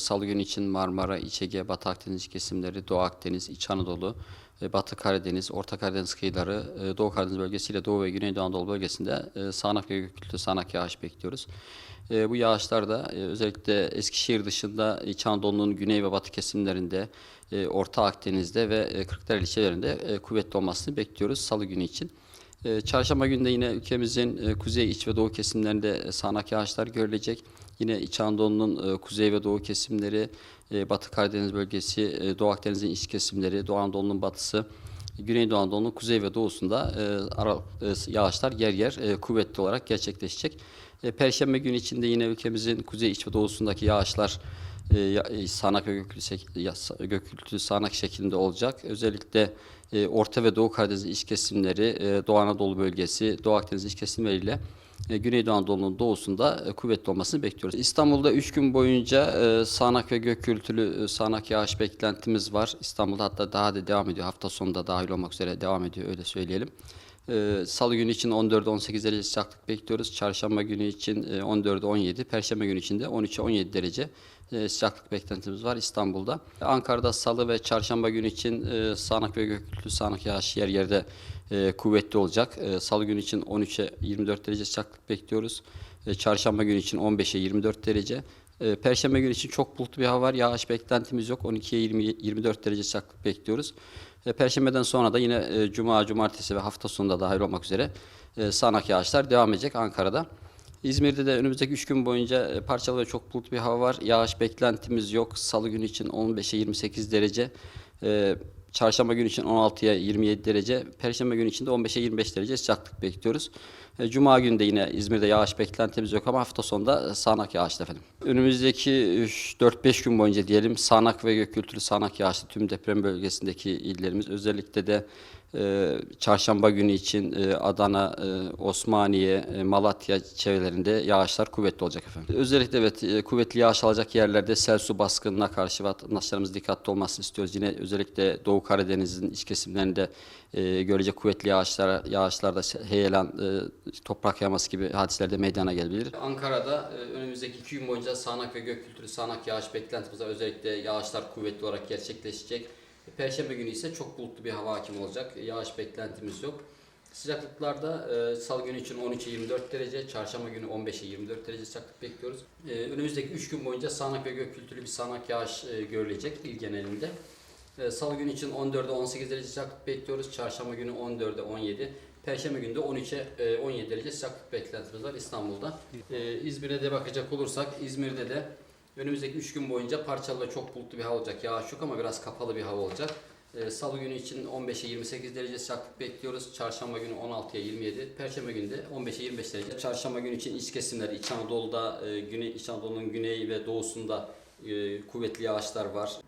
Salı günü için Marmara, İç Ege, Batı Akdeniz kesimleri, Doğu Akdeniz, İç Anadolu, e, Batı Karadeniz, Orta Karadeniz kıyıları, e, Doğu Karadeniz bölgesiyle Doğu ve Güneydoğu Anadolu bölgesinde e, sağanak ve gök sağanak yağış bekliyoruz. Bu yağışlar da özellikle Eskişehir dışında İç Anadolu'nun güney ve batı kesimlerinde, Orta Akdeniz'de ve Kırklareli ilçelerinde kuvvetli olmasını bekliyoruz Salı günü için. Çarşamba günü de yine ülkemizin kuzey, iç ve doğu kesimlerinde sağanak yağışlar görülecek. Yine İç Anadolu'nun e, kuzey ve doğu kesimleri, e, Batı Karadeniz bölgesi, e, Doğu Akdeniz'in iç kesimleri, Doğu Anadolu'nun batısı, Güneydoğu Anadolu'nun kuzey ve doğusunda e, ara, e, yağışlar yer yer e, kuvvetli olarak gerçekleşecek. E, Perşembe günü içinde yine ülkemizin kuzey, iç ve doğusundaki yağışlar e, e, sağanak ve gökyüzü, şek- ya- sa- gökyüzü sağanak şeklinde olacak. Özellikle e, Orta ve Doğu Karadeniz iç kesimleri, e, Doğu Anadolu bölgesi, Doğu Akdeniz iç kesimleriyle e, Güneydoğu Anadolu'nun doğusunda e, kuvvetli olmasını bekliyoruz. İstanbul'da 3 gün boyunca e, sağanak ve gök gürültülü e, sağanak yağış beklentimiz var. İstanbul'da hatta daha da devam ediyor. Hafta sonunda dahil olmak üzere devam ediyor öyle söyleyelim. E, Salı günü için 14-18 derece sıcaklık bekliyoruz. Çarşamba günü için e, 14-17, Perşembe günü için de 13-17 derece e, sıcaklık beklentimiz var İstanbul'da. Ankara'da Salı ve Çarşamba günü için e, sağanak ve gökyüzü sağanak yağış yer yerde e, kuvvetli olacak. E, Salı günü için 13'e 24 derece sıcaklık bekliyoruz. E, Çarşamba günü için 15'e 24 derece. E, Perşembe günü için çok bulutlu bir hava var. Yağış beklentimiz yok. 12'ye 20, 24 derece sıcaklık bekliyoruz. E, Perşembeden sonra da yine Cuma, Cumartesi ve hafta sonunda dahil olmak üzere sağanak yağışlar devam edecek Ankara'da. İzmir'de de önümüzdeki 3 gün boyunca parçalı ve çok bulutlu bir hava var. Yağış beklentimiz yok. Salı günü için 15'e 28 derece. Çarşamba günü için 16'ya 27 derece. Perşembe günü için de 15'e 25 derece sıcaklık bekliyoruz. E, Cuma günü de yine İzmir'de yağış beklentimiz yok ama hafta sonunda sağanak yağışlı efendim. Önümüzdeki 4-5 gün boyunca diyelim sağanak ve gök gürültülü sağanak yağışlı tüm deprem bölgesindeki illerimiz özellikle de e, çarşamba günü için e, Adana, e, Osmaniye, e, Malatya çevrelerinde yağışlar kuvvetli olacak efendim. Özellikle evet e, kuvvetli yağış alacak yerlerde sel su baskınına karşı vatandaşlarımız dikkatli olmasını istiyoruz. Yine özellikle Doğu Karadeniz'in iç kesimlerinde e, görecek kuvvetli yağışlar, yağışlarda heyelan, e, toprak yağması gibi hadiseler de meydana gelebilir. Ankara'da e, önümüzdeki iki gün boyunca sağanak ve gök kültürü sağanak yağış beklentimiz. Özellikle yağışlar kuvvetli olarak gerçekleşecek. Perşembe günü ise çok bulutlu bir hava hakim olacak. Yağış beklentimiz yok. Sıcaklıklarda e, salı günü için 13'e 24 derece, çarşamba günü 15'e 24 derece sıcaklık bekliyoruz. E, önümüzdeki 3 gün boyunca sağanak ve gök kültürlü bir sağanak yağış e, görülecek il genelinde. E, salı günü için 14'e 18 derece sıcaklık bekliyoruz. Çarşamba günü 14'e 17. Perşembe günü de 13'e e, 17 derece sıcaklık beklentimiz var İstanbul'da. E, İzmir'e de bakacak olursak İzmir'de de önümüzdeki 3 gün boyunca parçalı ve çok bulutlu bir hava olacak. Yağış yok ama biraz kapalı bir hava olacak. Ee, Salı günü için 15'e 28 derece sıcaklık bekliyoruz. Çarşamba günü 16'ya 27. Perşembe günü de 15'e 25 derece. Çarşamba günü için iç kesimler, İç Anadolu'da, e, güney, İç Anadolu'nun güney ve doğusunda e, kuvvetli yağışlar var.